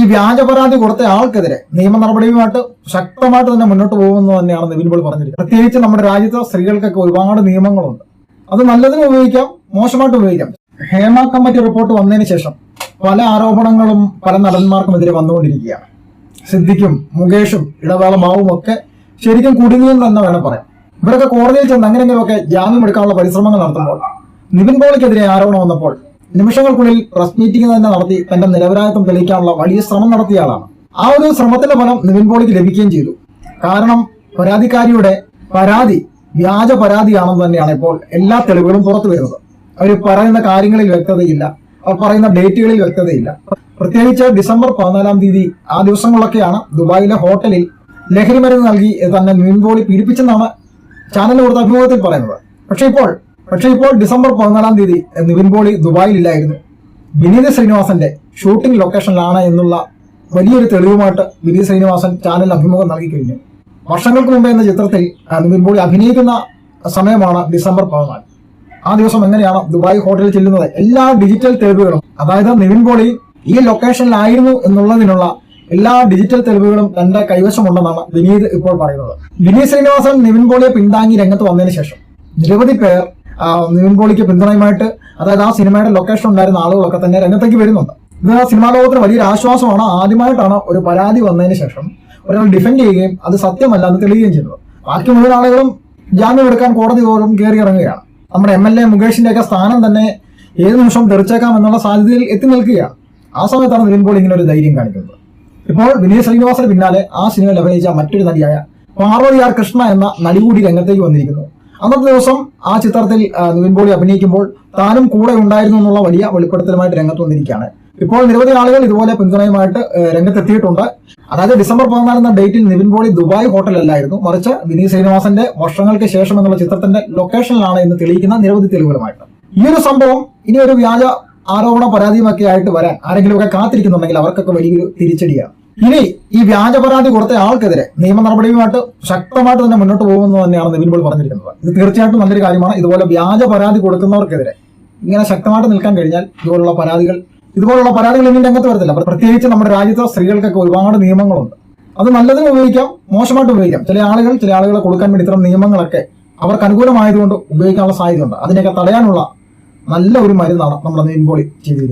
ഈ വ്യാജ പരാതി കൊടുത്ത ആൾക്കെതിരെ നിയമ നടപടിയുമായിട്ട് ശക്തമായിട്ട് തന്നെ മുന്നോട്ട് പോകുമെന്ന് തന്നെയാണ് നിവിൻ പോളി പറഞ്ഞിരിക്കുന്നത്. പ്രത്യേകിച്ച് നമ്മുടെ രാജ്യത്ത് സ്ത്രീകൾക്കൊക്കെ ഒരുപാട് നിയമങ്ങളുണ്ട്. അത് നല്ലതിനും ഉപയോഗിക്കാം മോശമായിട്ട് ഉപയോഗിക്കാം. ഹേമ കമ്മിറ്റി റിപ്പോർട്ട് വന്നതിന് ശേഷം പല ആരോപണങ്ങളും പല നടന്മാർക്കുമെതിരെ വന്നുകൊണ്ടിരിക്കുകയാണ്. സിദ്ദിഖും മുകേഷും ഇടവേള മാവും ഒക്കെ ശരിക്കും കുടുങ്ങിയെന്ന് തന്നെ വേണം പറയാം ഇവരൊക്കെ കോടതിയിൽ ചെന്ന് അങ്ങനെയെങ്കിലുമൊക്കെ ജാമ്യം എടുക്കാനുള്ള പരിശ്രമങ്ങൾ നടത്തുമ്പോൾ നിവിൻ പോളിക്കെതിരെ ആരോപണം വന്നപ്പോൾ നിമിഷങ്ങൾക്കുള്ളിൽ പ്രസ് മീറ്റിംഗ് തന്നെ നടത്തി തന്റെ നിരപരാധിത്വം തെളിയിക്കാനുള്ള വലിയ ശ്രമം നടത്തിയ ആളാണ്. ആ ഒരു ശ്രമത്തിന്റെ ഫലം നിവിൻ പോളിക്ക് ലഭിക്കുകയും ചെയ്തു. കാരണം പരാതിക്കാരിയുടെ പരാതി വ്യാജ പരാതിയാണെന്ന് തന്നെയാണ് ഇപ്പോൾ എല്ലാ തെളിവുകളും പുറത്തു വരുന്നത്. അവർ പറയുന്ന കാര്യങ്ങളിൽ വ്യക്തതയില്ല. അവർ പറയുന്ന ഡേറ്റുകളിൽ വ്യക്തതയില്ല. പ്രത്യേകിച്ച് ഡിസംബർ പതിനാലാം തീയതി ആ ദിവസങ്ങളിലൊക്കെയാണ് ദുബായിലെ ഹോട്ടലിൽ ലഹരി മരുന്ന് നൽകി തന്നെ നിവിൻ പോളി പീഡിപ്പിച്ചെന്നാണ് ചാനൽ കൊടുത്ത അഭിമുഖത്തിൽ പറയുന്നത്. പക്ഷെ ഇപ്പോൾ പക്ഷേ ഇപ്പോൾ ഡിസംബർ പതിനാലാം തീയതി നിവിൻ പോളി ദുബായിലില്ലായിരുന്നു. വിനീത് ശ്രീനിവാസന്റെ ഷൂട്ടിംഗ് ലൊക്കേഷനിലാണ് എന്നുള്ള വലിയൊരു തെളിവുമായിട്ട് വിനീത് ശ്രീനിവാസൻ ചാനൽ അഭിമുഖം നൽകി കഴിഞ്ഞു വർഷങ്ങൾക്ക് മുമ്പ് എന്ന ചിത്രത്തിൽ നിവിൻ പോളി അഭിനയിക്കുന്ന സമയമാണ് ഡിസംബർ പതിനാല്. ആ ദിവസം എങ്ങനെയാണ് ദുബായ് ഹോട്ടലിൽ ചെല്ലുന്നത്? എല്ലാ ഡിജിറ്റൽ തെളിവുകളും അതായത് നിവിൻ പോളി ഈ ലൊക്കേഷനിലായിരുന്നു എന്നുള്ളതിനുള്ള എല്ലാ ഡിജിറ്റൽ തെളിവുകളും തന്റെ കൈവശമുണ്ടെന്നാണ് വിനീത് ഇപ്പോൾ പറയുന്നത്. വിനീത് ശ്രീനിവാസൻ നിവിൻ പോളിയെ പിന്താങ്ങി രംഗത്ത് വന്നതിന് ശേഷം നിരവധി പേർ ആ, നിവിൻ പോളിക്ക് പിന്തുണയുമായിട്ട് അതായത് ആ സിനിമയുടെ ലൊക്കേഷൻ ഉണ്ടായിരുന്ന ആളുകളൊക്കെ തന്നെ രംഗത്തേക്ക് വരുന്നുണ്ട്. ഇത് ആ സിനിമാ ലോകത്തിന് വലിയൊരു ആശ്വാസമാണ്. ആദ്യമായിട്ടാണ് ഒരു പരാതി വന്നതിന് ശേഷം ഒരാൾ ഡിഫെൻഡ് ചെയ്യുകയും അത് സത്യമല്ല എന്ന് തെളിയുകയും ചെയ്തത്. ബാക്കി മുഴുവൻ ആളുകളും ജാമ്യം എടുക്കാൻ കോടതി തോറും കയറി ഇറങ്ങുകയാണ്. നമ്മുടെ എം എൽ എ മുകേഷിന്റെ ഒക്കെ സ്ഥാനം തന്നെ ഏത് നിമിഷം തെറിച്ചേക്കാം എന്നുള്ള സാധ്യതയിൽ എത്തി നിൽക്കുകയാണ്. ആ സമയത്താണ് നിവിൻ പോളി ഇങ്ങനെ ഒരു ധൈര്യം കാണിക്കുന്നത്. ഇപ്പോൾ വിനീത് ശ്രീനിവാസന് പിന്നാലെ ആ സിനിമയിൽ അഭിനയിച്ച മറ്റൊരു നടിയായ പാർവതി ആർ കൃഷ്ണ എന്ന നടി കൂടി രംഗത്തേക്ക് വന്നിരിക്കുന്നു. അന്നത്തെ ദിവസം ആ ചിത്രത്തിൽ നിവിൻ പോളി അഭിനയിക്കുമ്പോൾ താനും കൂടെ ഉണ്ടായിരുന്നു എന്നുള്ള വലിയ വെളിപ്പെടുത്തലുമായിട്ട് രംഗത്ത് വന്നിരിക്കുകയാണ്. ഇപ്പോൾ നിരവധി ആളുകൾ ഇതുപോലെ പിന്തുണയുമായിട്ട് രംഗത്തെത്തിയിട്ടുണ്ട്. അതായത് ഡിസംബർ പതിനാല് എന്ന ഡേറ്റിൽ നിവിൻ പോളി ദുബായ് ഹോട്ടലല്ലായിരുന്നു മറിച്ച് വിനീത് ശ്രീനിവാസന്റെ വർഷങ്ങൾക്ക് ശേഷം എന്നുള്ള ചിത്രത്തിന്റെ ലൊക്കേഷനിലാണ് എന്ന് തെളിയിക്കുന്ന നിരവധി തെളിവുകളുമായിട്ട്. ഈ ഒരു സംഭവം ഇനി ഒരു വ്യാജ ആരോപണ പരാതിയുമൊക്കെ ആയിട്ട് വരാൻ ആരെങ്കിലുമൊക്കെ കാത്തിരിക്കുന്നുണ്ടെങ്കിൽ അവർക്കൊക്കെ വലിയൊരു തിരിച്ചടിയാണ്. ഇനി ഈ വ്യാജ പരാതി കൊടുത്ത ആൾക്കെതിരെ നിയമ നടപടിയുമായിട്ട് ശക്തമായിട്ട് തന്നെ മുന്നോട്ട് പോകുമെന്ന് തന്നെയാണ് നിവിൻ പോൾ പറഞ്ഞിരിക്കുന്നത്. ഇത് തീർച്ചയായിട്ടും നല്ലൊരു കാര്യമാണ്. ഇതുപോലെ വ്യാജ പരാതി കൊടുക്കുന്നവർക്കെതിരെ ഇങ്ങനെ ശക്തമായിട്ട് നിൽക്കാൻ കഴിഞ്ഞാൽ ഇതുപോലുള്ള പരാതികൾ ഇതുപോലുള്ള പരാതികൾ ഇനി രംഗത്ത് വരത്തില്ല. പ്രത്യേകിച്ച് നമ്മുടെ രാജ്യത്തെ സ്ത്രീകൾക്കൊക്കെ ഒരുപാട് നിയമങ്ങളുണ്ട്. അത് നല്ലതിന് ഉപയോഗിക്കാം മോശമായിട്ട് ഉപയോഗിക്കാം. ചില ആളുകൾ ചില ആളുകളെ കൊടുക്കാൻ വേണ്ടി ഇത്തരം നിയമങ്ങളൊക്കെ അവർക്ക് അനുകൂലമായതുകൊണ്ട് ഉപയോഗിക്കാനുള്ള സാധ്യതയുണ്ട്. അതിനെയൊക്കെ തടയാനുള്ള നല്ല ഒരു മരുന്നാണ് നമ്മുടെ നിവിൻ പോളി ചെയ്തിരിക്കുന്നത്.